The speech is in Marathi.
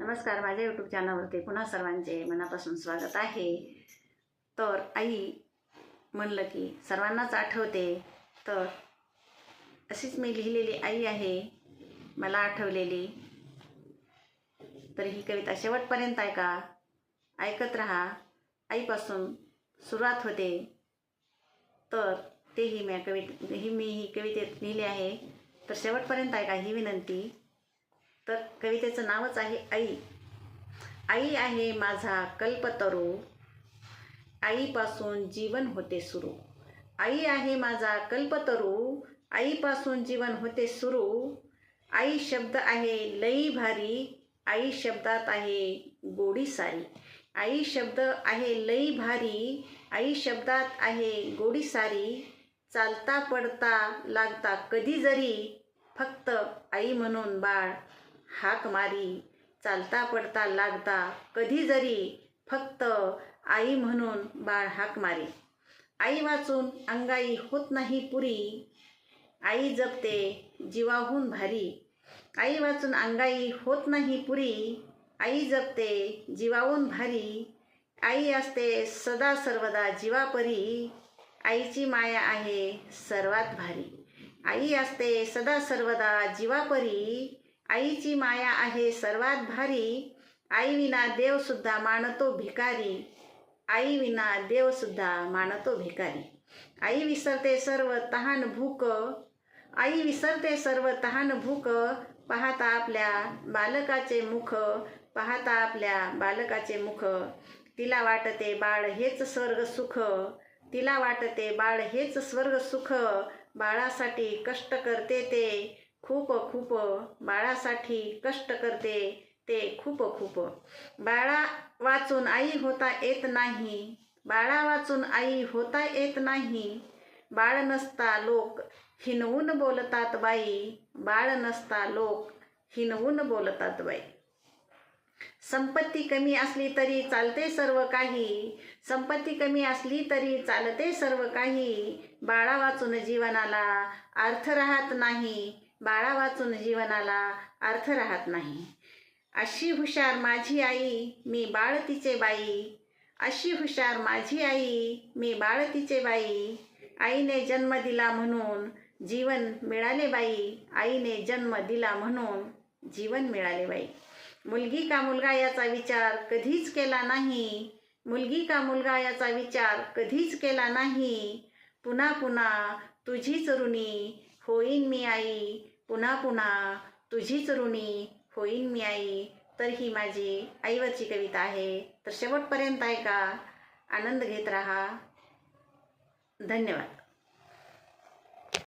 नमस्कार माझ्या यूट्यूब चॅनलवरती पुन्हा सर्वांचे मनापासून स्वागत आहे. तर आई म्हणलं की सर्वांनाच आठवते तर अशीच मी लिहिलेली आई आहे मला आठवलेली. तर ही कविता शेवटपर्यंत ऐका ऐकत राहा. आईपासून सुरुवात होते. तर तेही मी कवित ही मी ही कवितेत लिहिली आहे. तर शेवटपर्यंत ऐका ही विनंती. तर कवितेचं नावच आहे आई. आई आहे माझा कल्पतरू. आईपासून जीवन होते सुरू. आई आहे माझा कल्पतरू. आईपासून जीवन होते सुरू. आई शब्द आहे लई भारी. आई शब्दात आहे गोडी सारी. आई शब्द आहे लई भारी. आई शब्दात आहे गोडी सारी. चालता पडता लागता कधी जरी. फक्त आई म्हणून बाळ. हाक मारी चालता पडता लागता कधी जरी फक्त आई म्हणून बाळ हाक मारी आई वाचून अंगाई होत नाही पुरी. आई जपते जीवाहून भारी. आई वाचून अंगाई होत नाही पुरी. आई जपते जीवाहून भारी. आई असते सदा सर्वदा जीवापरी. आईची माया आहे सर्वात भारी. आई असते सदा सर्वदा जीवापरी. आईची माया आहे सर्वात भारी. आई विना देवसुद्धा मानतो भिकारी. आई विना देवसुद्धा मानतो भिकारी. आई विसरते सर्व तहान भूक. आई विसरते सर्व तहान भूक. पाहता आपल्या बालकाचे मुख. पाहता आपल्या बालकाचे मुख. तिला वाटते बाळ हेच स्वर्ग सुख. तिला वाटते बाळ हेच स्वर्ग सुख. बाळासाठी कष्ट करते ते. खूप खूप बाळासाठी कष्ट करते ते खूप खूप. बाळा वाचून आई होता येत नाही. बाळा वाचून आई होता येत नाही. बाळ नसता लोक हिनवून बोलतात बाई. बाळ नसता लोक हिनवून बोलतात बाई. संपत्ती कमी असली तरी चालते सर्व काही. संपत्ती कमी असली तरी चालते सर्व काही. बाळा वाचून जीवनाला अर्थ राहत नाही. बाळा वाचून जीवनाला अर्थ राहत नाही. अशी हुशार माझी आई मी बाळ तिचे बाई. अशी हुशार माझी आई मी बाळ तिचे बाई. आईने जन्म दिला म्हणून जीवन मिळाले बाई. आईने जन्म दिला म्हणून जीवन मिळाले बाई. मुलगी का मुलगा याचा विचार कधीच केला नाही. मुलगी का मुलगा याचा विचार कधीच केला नाही. पुन्हा पुन्हा तुझीच ऋणी होईन मी आई. पुन्हा पुन्हा तुझीच ऋणी होईन मी आई. तर ही माझी आईवरची कविता आहे. तर शेवटपर्यंत ऐका. आनंद घेत राहा. धन्यवाद.